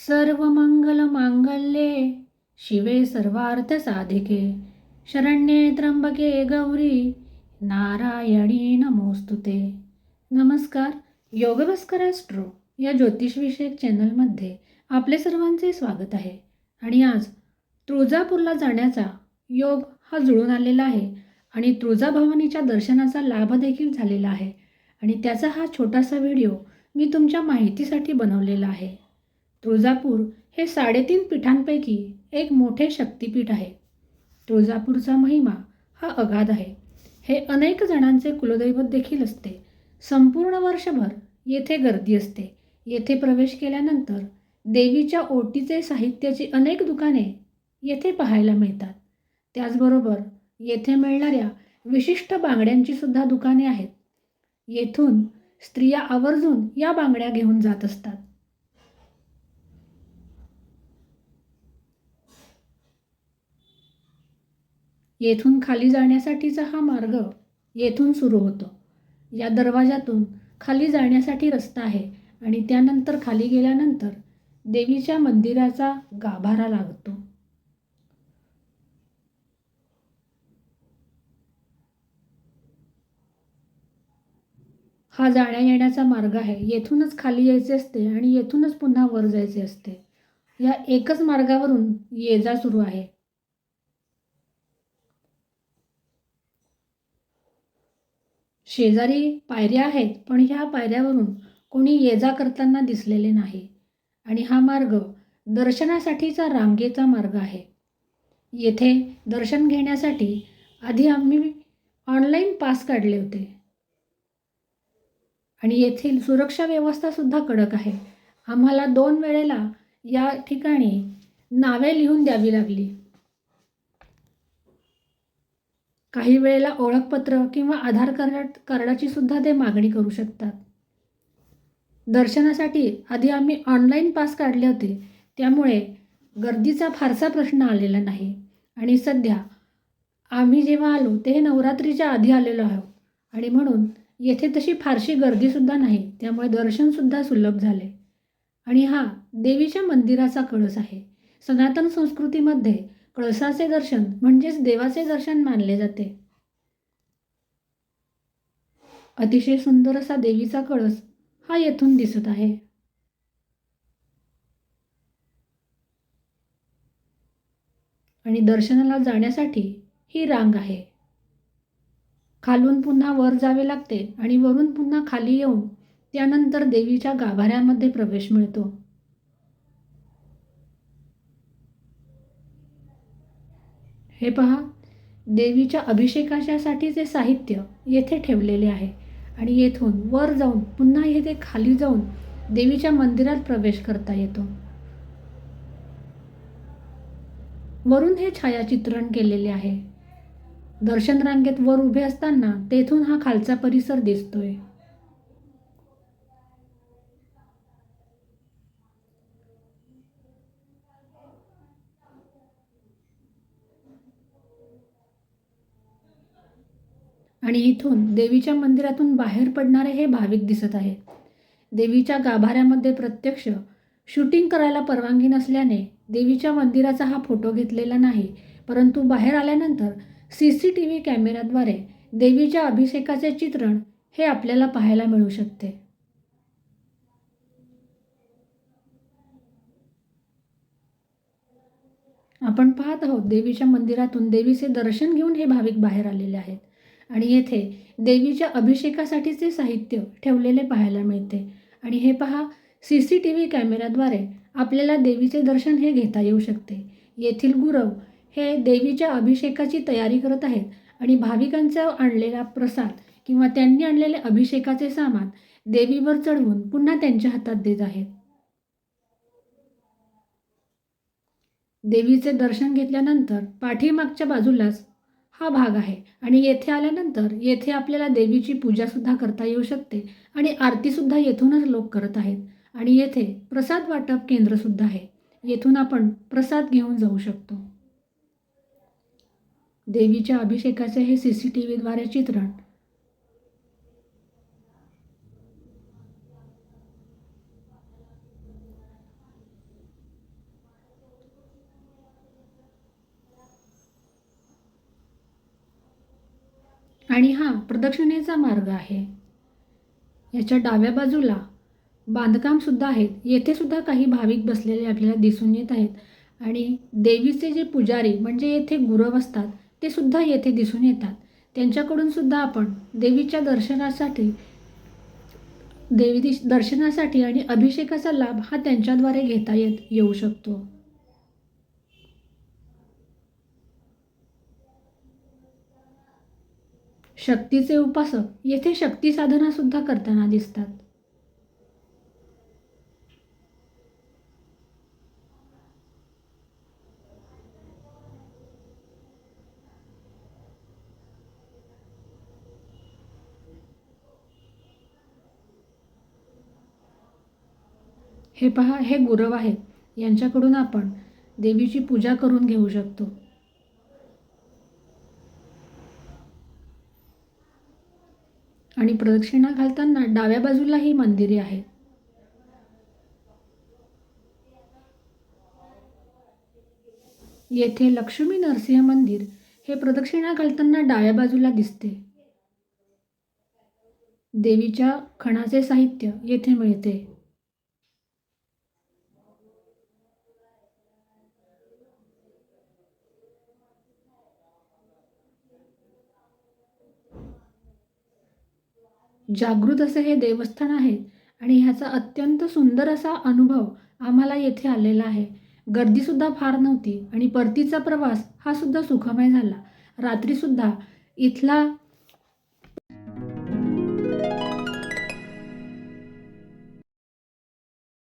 सर्वमंगलमांगल्ये शिवे सर्वार्थसाधिके शरण्ये त्र्यंबके गौरी नारायणी नमोस्तुते. नमस्कार योगभास्कर ॲस्ट्रो या ज्योतिषविषयक चॅनलमध्ये आपले सर्वांचे स्वागत आहे. आणि आज तुळजापूरला जाण्याचा योग हा जुळून आलेला आहे आणि तुळजाभवानीच्या दर्शनाचा लाभ देखील झालेला आहे. आणि त्याचा हा छोटासा व्हिडिओ मी तुमच्या माहितीसाठी बनवलेला आहे. तुळजापूर हे साडेतीन पीठांपैकी एक मोठे शक्तिपीठ आहे. तुळजापूरचा महिमा हा अगाध आहे. हे अनेक जणांचे कुलदैवत देखील असते. संपूर्ण वर्षभर येथे गर्दी असते. येथे प्रवेश केल्यानंतर देवीच्या ओटीचे साहित्याची अनेक दुकाने येथे पाहायला मिळतात. त्याचबरोबर येथे मिळणाऱ्या विशिष्ट बांगड्यांची सुद्धा दुकाने आहेत. येथून स्त्रिया आवर्जून या बांगड्या घेऊन जात असतात. येथून खाली जाण्यासाठीचा हा मार्ग येथून सुरू होतो. या दरवाजातून खाली जाण्यासाठी रस्ता आहे आणि त्यानंतर खाली गेल्यानंतर देवीच्या मंदिराचा गाभारा लागतो. हा जाण्या येण्याचा मार्ग आहे. येथूनच खाली यायचे असते आणि येथूनच पुन्हा वर जायचे असते. या एकच मार्गावरून ये जा सुरू आहे. शेजारी पायऱ्या आहेत पण ह्या पायऱ्यावरून कोणी ये जा करताना दिसलेले नाही. आणि हा मार्ग दर्शनासाठीचा रांगेचा मार्ग आहे. येथे दर्शन घेण्यासाठी आधी आम्ही ऑनलाईन पास काढले होते. आणि येथील सुरक्षा व्यवस्थासुद्धा कडक आहे. आम्हाला दोन वेळेला या ठिकाणी नावे लिहून द्यावी लागली. काही वेळेला ओळखपत्र किंवा आधार कार्ड कार्डाची सुद्धा ते मागणी करू शकतात. दर्शनासाठी आधी आम्ही ऑनलाईन पास काढले होते. त्यामुळे गर्दीचा फारसा प्रश्न आलेला नाही. आणि सध्या आम्ही जेव्हा आलो ते नवरात्रीच्या आधी आलेलो आहोत. आणि म्हणून येथे तशी फारशी गर्दीसुद्धा नाही. त्यामुळे दर्शनसुद्धा सुलभ झाले. आणि हा देवीच्या मंदिराचा कळस आहे. सनातन संस्कृतीमध्ये कळसाचे दर्शन म्हणजेच देवाचे दर्शन मानले जाते. अतिशय सुंदर असा देवीचा कळस हा येथून दिसत आहे. आणि दर्शनाला जाण्यासाठी ही रांग आहे. खालून पुन्हा वर जावे लागते आणि वरून पुन्हा खाली येऊन त्यानंतर देवीच्या गाभाऱ्यामध्ये प्रवेश मिळतो. हे पहा देवीच्या अभिषेकाच्यासाठी जे साहित्य येथे ठेवलेले आहे आणि येथून वर जाऊन पुन्हा येथे खाली जाऊन देवीच्या मंदिरात प्रवेश करता येतो. वरून हे छायाचित्रण केलेले आहे. दर्शन रांगेत वर उभे असताना तेथून हा खालचा परिसर दिसतोय. आणि इथून देवीच्या मंदिरातून बाहेर पडणारे हे भाविक दिसत आहेत. देवीच्या गाभाऱ्यामध्ये प्रत्यक्ष शूटिंग करायला परवानगी नसल्याने देवीच्या मंदिराचा हा फोटो घेतलेला नाही परंतु बाहेर आल्यानंतर सी सी टी व्ही कॅमेऱ्याद्वारे देवीच्या अभिषेकाचे चित्रण हे आपल्याला पाहायला मिळू शकते. आपण पाहत आहोत देवीच्या मंदिरातून देवीचे दर्शन घेऊन हे भाविक बाहेर आलेले आहेत. आणि येथे देवीच्या अभिषेकासाठीचे साहित्य ठेवलेले पाहायला मिळते. आणि हे पहा सी सी टी व्ही कॅमेऱ्याद्वारे आपल्याला देवीचे दर्शन हे घेता येऊ शकते. येथील गुरव हे देवीच्या अभिषेकाची तयारी करत आहेत आणि भाविकांचा आणलेला प्रसाद किंवा त्यांनी आणलेले अभिषेकाचे सामान देवीवर चढवून पुन्हा त्यांच्या हातात देत आहेत. देवीचे दर्शन घेतल्यानंतर पाठीमागच्या बाजूलाच हा भाग आहे. आणि येथे आल्यानंतर येथे आपल्याला देवीची पूजासुद्धा करता येऊ शकते आणि आरतीसुद्धा येथूनच लोक करत आहेत. आणि येथे प्रसाद वाटप केंद्रसुद्धा आहे. येथून आपण प्रसाद घेऊन जाऊ शकतो. देवीच्या अभिषेकाचे हे सी सी टी व्हीद्वारे चित्रण आणि हा प्रदक्षिणेचा मार्ग आहे. याच्या डाव्या बाजूला बांधकामसुद्धा आहेत. येथेसुद्धा काही भाविक बसलेले आपल्याला दिसून येत आहेत. आणि देवीचे जे पुजारी म्हणजे येथे गुरव असतात ते सुद्धा येथे दिसून येतात. त्यांच्याकडून सुद्धा आपण देवीच्या दर्शनासाठी देवी दिश- दर्शनासाठी आणि अभिषेकाचा लाभ हा त्यांच्याद्वारे घेता येत येऊ शकतो. शक्तीचे उपासक येथे शक्ती साधना सुद्धा करताना दिसतात. हे पहा हे गुरव आहेत. यांच्याकडून आपण देवीची पूजा करून घेऊ शकतो. आणि प्रदक्षिणा घालताना डाव्या बाजूला ही मंदिरे आहेत. येथे लक्ष्मी नरसिंह मंदिर हे प्रदक्षिणा घालताना डाव्या बाजूला दिसते. देवीच्या खणाचे साहित्य येथे मिळते. जागृत असे हे देवस्थान आहे आणि ह्याचा अत्यंत सुंदर असा अनुभव आम्हाला येथे आलेला आहे. गर्दीसुद्धा फार नव्हती आणि परतीचा प्रवास हा सुद्धा सुखमय झाला. रात्रीसुद्धा इथला